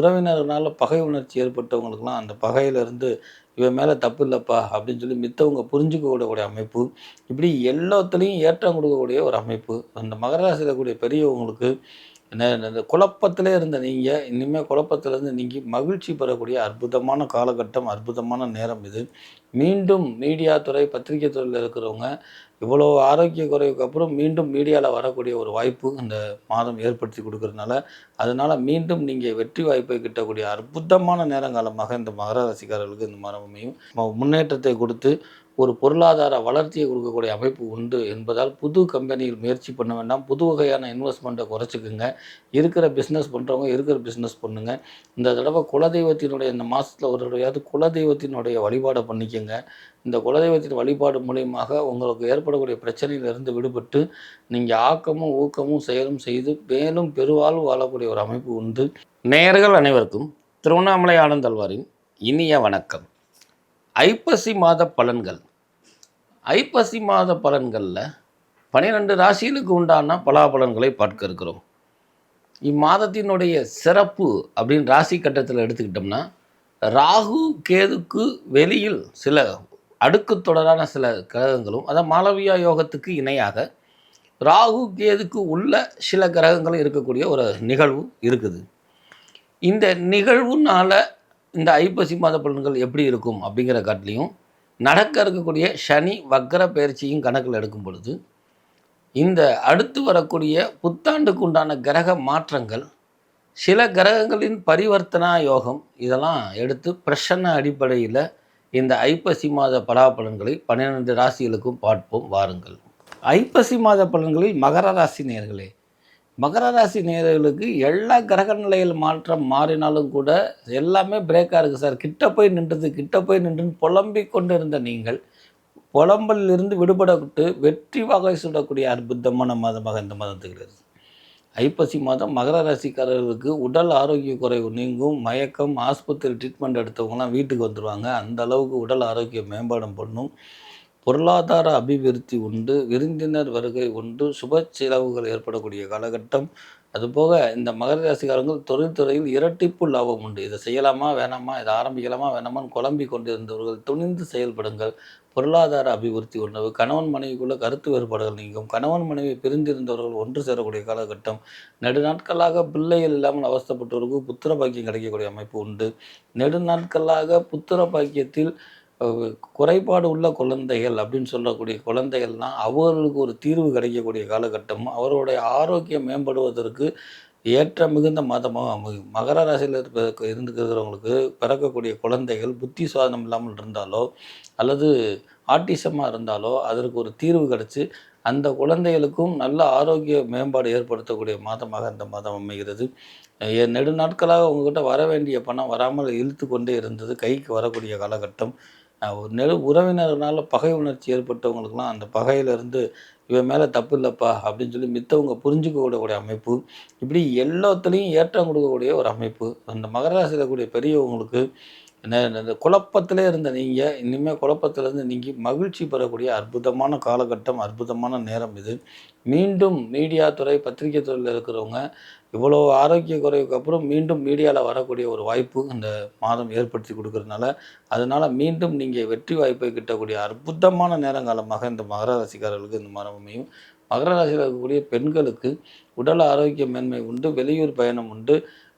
உறவினர்களால் பகை உணர்ச்சி ஏற்பட்டவங்களுக்குலாம் அந்த பகையிலேருந்து இவன் மேலே தப்பு இல்லைப்பா அப்படின்னு சொல்லி மித்தவங்க புரிஞ்சுக்கக்கூடிய அமைப்பு இப்படி எல்லாத்துலேயும் ஏற்றம் கொடுக்கக்கூடிய ஒரு அமைப்பு. அந்த மகராசியில் கூடிய பெரியவங்களுக்கு இந்த குழப்பத்திலே இருந்த நீங்கள் இனிமேல் குழப்பத்திலேருந்து நீங்கள் மகிழ்ச்சி பெறக்கூடிய அற்புதமான காலகட்டம் அற்புதமான நேரம் இது. மீண்டும் மீடியா துறை பத்திரிகை துறையில் இருக்கிறவங்க இவ்வளோ ஆரோக்கிய குறைவுக்கு அப்புறம் மீண்டும் மீடியாவில் வரக்கூடிய ஒரு வாய்ப்பு இந்த மாதம் ஏற்படுத்தி கொடுக்கறதுனால அதனால் மீண்டும் நீங்கள் வெற்றி வாய்ப்பை கிட்டக்கூடிய அற்புதமான நேரங்காலமாக இந்த மகர ராசிக்காரர்களுக்கு இந்த மரம் அமையும். முன்னேற்றத்தை கொடுத்து ஒரு பொருளாதார வளர்ச்சியை கொடுக்கக்கூடிய அமைப்பு உண்டு என்பதால் புது கம்பெனியில் முயற்சி பண்ண வேண்டாம். புது வகையான இன்வெஸ்ட்மெண்ட்டை குறைச்சிக்குங்க. இருக்கிற பிஸ்னஸ் பண்ணுறவங்க இருக்கிற பிஸ்னஸ் பண்ணுங்கள் இந்த தடவை குலதெய்வத்தினுடைய இந்த மாதத்தில் ஒரு தடவையாவது குலதெய்வத்தினுடைய வழிபாடை பண்ணிக்கோங்க. இந்த குலதெய்வத்தின் வழிபாடு மூலியமாக உங்களுக்கு ஏற்படக்கூடிய பிரச்சனையிலிருந்து விடுபட்டு நீங்கள் ஆக்கமும் ஊக்கமும் செயலும் செய்து மேலும் பெருவாழ்வு வாழக்கூடிய ஒரு அமைப்பு உண்டு. நேயர்கள் அனைவருக்கும் திருவண்ணாமலை ஆனந்தல்வாரின் இனிய வணக்கம். ஐப்பசி மாத பலன்கள். ஐப்பசி மாத பலன்களில் பனிரெண்டு ராசிகளுக்கு உண்டான பலாபலன்களை பார்க்க இருக்கிறோம். இம்மாதத்தினுடைய சிறப்பு அப்படின்னு ராசி கட்டத்தில் எடுத்துக்கிட்டோம்னா ராகு கேதுக்கு வெளியில் சில அடுக்கு தொடரான சில கிரகங்களும் அதான் மாளவியா யோகத்துக்கு இணையாக ராகு கேதுக்கு உள்ள சில கிரகங்களும் இருக்கக்கூடிய ஒரு நிகழ்வு இருக்குது. இந்த நிகழ்வுனால இந்த ஐப்பசி மாத பலன்கள் எப்படி இருக்கும் அப்படிங்கிற காட்டிலையும் நடக்க இருக்கக்கூடிய சனி வக்கர பயிற்சியும் கணக்கில் எடுக்கும் பொழுது இந்த அடுத்து வரக்கூடிய புத்தாண்டுக்கு உண்டான கிரக மாற்றங்கள் சில கிரகங்களின் பரிவர்த்தனா யோகம் இதெல்லாம் எடுத்து பிரசன்ன அடிப்படையில் இந்த ஐப்பசி மாத பலாபலன்களை பன்னிரெண்டு ராசிகளுக்கும் பார்ப்போம் வாருங்கள். ஐப்பசி மாத பலன்களில் மகர ராசி நேர்களே மகர ராசி நேயர்களுக்கு எல்லா கிரக நிலையில் மாற்றம் மாறினாலும் கூட எல்லாமே பிரேக்காக இருக்குது சார். கிட்ட போய் நின்றது கிட்ட போய் நின்றுன்னு புலம்பிக் கொண்டிருந்த நீங்கள் புலம்பலிருந்து விடுபடப்பட்டு வெற்றி வகை சுடக்கூடிய அற்புதமான மாதமாக இந்த மாதம் திகழ்கிறது. ஐப்பசி மாதம் மகர ராசிக்காரர்களுக்கு உடல் ஆரோக்கிய குறைவு நீங்கும். மயக்கம் ஆஸ்பத்திரி ட்ரீட்மெண்ட் எடுத்தவங்கலாம் வீட்டுக்கு வந்துடுவாங்க அந்த அளவுக்கு உடல் ஆரோக்கியம் மேம்பாடும் பண்ணும். பொருளாதார அபிவிருத்தி உண்டு விருந்தினர் வருகை உண்டு சுப செலவுகள் ஏற்படக்கூடிய காலகட்டம். அதுபோக இந்த மகர ராசிக்காரங்கள் தொழில்துறையில் இரட்டிப்பு லாபம் உண்டு. இதை செய்யலாமா வேணாமா இதை ஆரம்பிக்கலாமா வேணாமான்னு குழம்பி கொண்டிருந்தவர்கள் துணிந்து செயல்படுங்கள். பொருளாதார அபிவிருத்தி உணவு கணவன் மனைவிக்குள்ள கருத்து வேறுபாடுகள் நீங்கும். கணவன் மனைவி பிரிந்திருந்தவர்கள் ஒன்று சேரக்கூடிய காலகட்டம். நெடுநாட்களாக பிள்ளைகள் இல்லாமல் அவஸ்தப்பட்டவர்களுக்கு புத்திர பாக்கியம் கிடைக்கக்கூடிய அமைப்பு உண்டு. நெடுநாட்களாக புத்திர பாக்கியத்தில் குறைபாடு உள்ள குழந்தைகள் அப்படின்னு சொல்லக்கூடிய குழந்தைகள்லாம் அவர்களுக்கு ஒரு தீர்வு கிடைக்கக்கூடிய காலகட்டம். அவர்களுடைய ஆரோக்கியம் மேம்படுவதற்கு ஏற்ற மிகுந்த மாதமாக அமையும் மகர ராசியில் இருப்பதற்கு இருந்துக்கிறவங்களுக்கு பிறக்கக்கூடிய குழந்தைகள் புத்தி சுவாதனம் இல்லாமல் இருந்தாலோ அல்லது ஆட்டிசமாக இருந்தாலோ அதற்கு ஒரு தீர்வு கிடச்சி அந்த குழந்தைகளுக்கும் நல்ல ஆரோக்கிய மேம்பாடு ஏற்படுத்தக்கூடிய மாதமாக இந்த மாதம் அமைகிறது. எ- நெடுநாட்களாக உங்ககிட்ட வர வேண்டிய பணம் வராமல் இழுத்து கொண்டே இருந்தது. கைக்கு வரக்கூடிய காலகட்டம். ஒரு நில உறவினர்னால பகை உணர்ச்சி ஏற்பட்டவங்களுக்குலாம் அந்த பகையிலேருந்து இவன் மேலே தப்பு இல்லைப்பா அப்படின்னு சொல்லி மித்தவங்க புரிஞ்சுக்கக்கூடிய அமைப்பு. இப்படி எல்லாத்துலேயும் ஏற்றம் கொடுக்கக்கூடிய ஒரு அமைப்பு. அந்த மகராசியில் கூடிய பெரியவங்களுக்கு இந்த குழப்பத்திலே இருந்த நீங்கள் இனிமேல் குழப்பத்திலேருந்து நீங்கள் மகிழ்ச்சி பெறக்கூடிய அற்புதமான காலகட்டம் அற்புதமான நேரம் இது. மீண்டும் மீடியா துறை பத்திரிகை துறையில் இருக்கிறவங்க இவ்வளோ ஆரோக்கிய குறைவுக்கு அப்புறம் மீண்டும் மீடியாவில் வரக்கூடிய ஒரு வாய்ப்பு இந்த மாதம் ஏற்படுத்தி கொடுக்கறதுனால அதனால் மீண்டும் நீங்கள் வெற்றி வாய்ப்பை கிட்டக்கூடிய அற்புதமான நேரங்காலமாக இந்த மகர ராசிக்காரர்களுக்கு இந்த மரம் அமையும். மகர ராசியில் இருக்கக்கூடிய பெண்களுக்கு உடல் ஆரோக்கிய மேன்மை உண்டு வெளியூர் பயணம் உண்டு.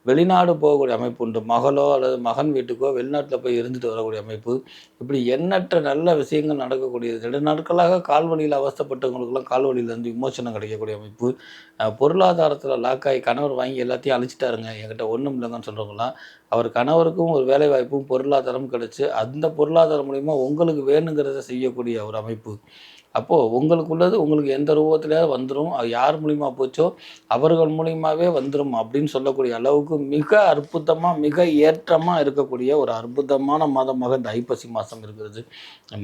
வெளிநாடு போகக்கூடிய அமைப்பு உண்டு. மகளோ அல்லது மகன் வீட்டுக்கோ வெளிநாட்டில் போய் இருந்துட்டு வரக்கூடிய அமைப்பு. இப்படி எண்ணற்ற நல்ல விஷயங்கள் நடக்கக்கூடியது. நெடுநாட்களாக கால்வழியில் கால் கால்வழியிலேருந்து விமோசனம் கிடைக்கக்கூடிய அமைப்பு. பொருளாதாரத்தில் லாக்காகி கணவர் வாங்கி எல்லாத்தையும் அழிச்சிட்டாருங்க. என்கிட்ட ஒன்றும் இல்லைங்கன்னு சொல்கிறவங்களாம் அவர் கணவருக்கும் ஒரு வேலை வாய்ப்பும் பொருளாதாரமும் கிடச்சி அந்த பொருளாதாரம் மூலிமா உங்களுக்கு வேணுங்கிறத செய்யக்கூடிய ஒரு அமைப்பு. அப்போது உங்களுக்குள்ளது உங்களுக்கு எந்த ரூபத்திலேயாவது வந்துடும் அது யார் மூலிமா போச்சோ அவர்கள் மூலியமாகவே வந்துடும் அப்படின்னு சொல்லக்கூடிய அளவுக்கு மிக அற்புதமாக மிக ஏற்றமாக இருக்கக்கூடிய ஒரு அற்புதமான மாதமாக இந்த ஐப்பசி மாதம் இருக்கிறது.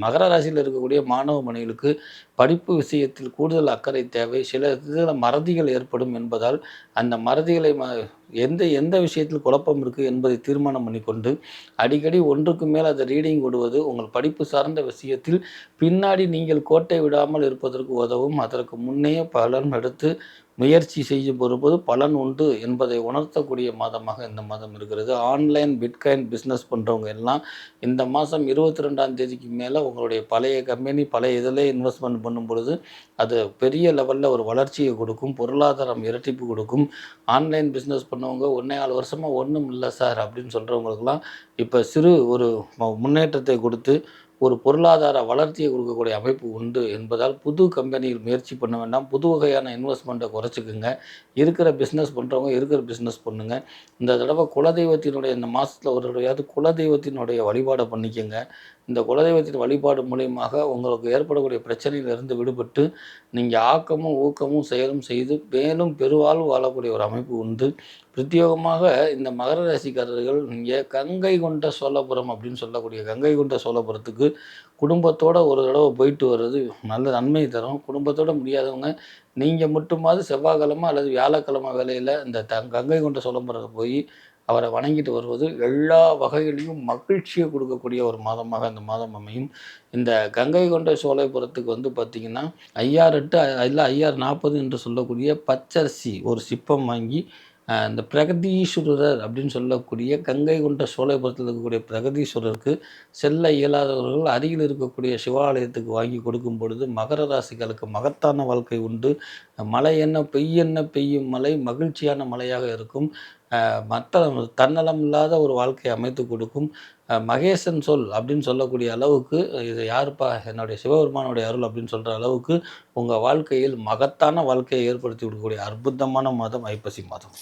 மகர ராசியில் இருக்கக்கூடிய மாணவ மணிகளுக்கு படிப்பு விஷயத்தில் கூடுதல் அக்கறை தேவை. சில இதில் மறதிகள் ஏற்படும் என்பதால் அந்த மறதிகளை ம எந்த எந்த விஷயத்தில் குழப்பம் இருக்குது என்பதை தீர்மானம் பண்ணிக்கொண்டு அடிக்கடி ஒன்றுக்கு மேல் அதை ரீடிங் விடுவது உங்கள் படிப்பு சார்ந்த விஷயத்தில் பின்னாடி நீங்கள் கோட்டை விடாமல் இருப்பதற்கு உதவும். அதற்கு முன்னே பலன் எடுத்து முயற்சி செய்ய வரும்போது பலன் உண்டு என்பதை உணர்த்தக்கூடிய மாதமாக இந்த மாதம் இருக்கிறது. ஆன்லைன் பிட்காயின் பிஸ்னஸ் பண்ணுறவங்க எல்லாம் இந்த மாதம் இருபத்தி ரெண்டாம் தேதிக்கு மேலே உங்களுடைய பழைய கம்பெனி பழைய இதில் இன்வெஸ்ட்மெண்ட் பண்ணும் பொழுது அது பெரிய லெவலில் ஒரு வளர்ச்சியை கொடுக்கும் பொருளாதாரம் இரட்டிப்பு கொடுக்கும். ஆன்லைன் பிஸ்னஸ் பண்ணவங்க ஒன்றே நாலு வருஷமாக ஒன்றும் இல்லை சார் அப்படின்னு சொல்கிறவங்களுக்கெல்லாம் இப்போ சிறு ஒரு முன்னேற்றத்தை கொடுத்து ஒரு பொருளாதார வளர்ச்சியை கொடுக்கக்கூடிய அமைப்பு உண்டு என்பதால் புது கம்பெனியில் முயற்சி பண்ண வேண்டாம். புது வகையான இன்வெஸ்ட்மெண்ட்டை குறைச்சிக்குங்க. இருக்கிற பிஸ்னஸ் பண்ணுறவங்க இருக்கிற பிஸ்னஸ் பண்ணுங்கள் இந்த தடவை குலதெய்வத்தினுடைய இந்த மாதத்தில் ஒரு தடவையாவது குலதெய்வத்தினுடைய வழிபாடை பண்ணிக்கோங்க. இந்த குலதெய்வத்தின் வழிபாடு மூலியமாக உங்களுக்கு ஏற்படக்கூடிய பிரச்சனையிலிருந்து விடுபட்டு நீங்கள் ஆக்கமும் ஊக்கமும் செயலும் செய்து மேலும் பெருவாழ்வு வாழக்கூடிய ஒரு அமைப்பு உண்டு. பிரத்யேகமாக இந்த மகர ராசிக்காரர்கள் நீங்கள் கங்கை கொண்ட சோழபுரம் அப்படின்னு சொல்லக்கூடிய கங்கை கொண்ட சோழபுரத்துக்கு குடும்பத்தோடு ஒரு தடவை போயிட்டு வர்றது நல்ல நன்மை தரும். குடும்பத்தோடு முடியாதவங்க நீங்கள் மட்டுமாவது செவ்வாய்க்கிழமை அல்லது வியாழக்கிழமை வேலையில் இந்த த கங்கை கொண்ட சோழபுரத்தை போய் அவரை வணங்கிட்டு வருவது எல்லா வகையிலையும் மகிழ்ச்சியை கொடுக்கக்கூடிய ஒரு மாதமாக இந்த மாதம் அமையும். இந்த கங்கை கொண்ட சோலைபுரத்துக்கு வந்து பார்த்திங்கன்னா ஐயாறு எட்டு இல்லை ஐயாறு நாற்பது என்று சொல்லக்கூடிய பச்சரிசி ஒரு சிப்பம் வாங்கி இந்த பிரகதீஸ்வரர் அப்படின்னு சொல்லக்கூடிய கங்கை கொண்ட சோலைபுரத்தில் இருக்கக்கூடிய பிரகதீஸ்வரருக்கு செல்ல இயலாதவர்கள் அருகில் இருக்கக்கூடிய சிவாலயத்துக்கு வாங்கி கொடுக்கும் பொழுது மகர ராசிகளுக்கு மகத்தான வாழ்க்கை உண்டு. மழை என்ன பெய்யென்ன பெய்யும் மழை மகிழ்ச்சியான மழையாக இருக்கும். மற்ற தன்னலம் இல்லாத ஒரு வாழ்க்கையை அமைத்து கொடுக்கும். மகேசன் சொல் அப்படின்னு சொல்லக்கூடிய அளவுக்கு இது யாருப்பா? என்னுடைய சிவபெருமானுடைய அருள் அப்படின்னு சொல்கிற அளவுக்கு உங்கள் வாழ்க்கையில் மகத்தான வாழ்க்கையை ஏற்படுத்தி கொடுக்கக்கூடிய அற்புதமான மாதம் ஐப்பசி மாதம்.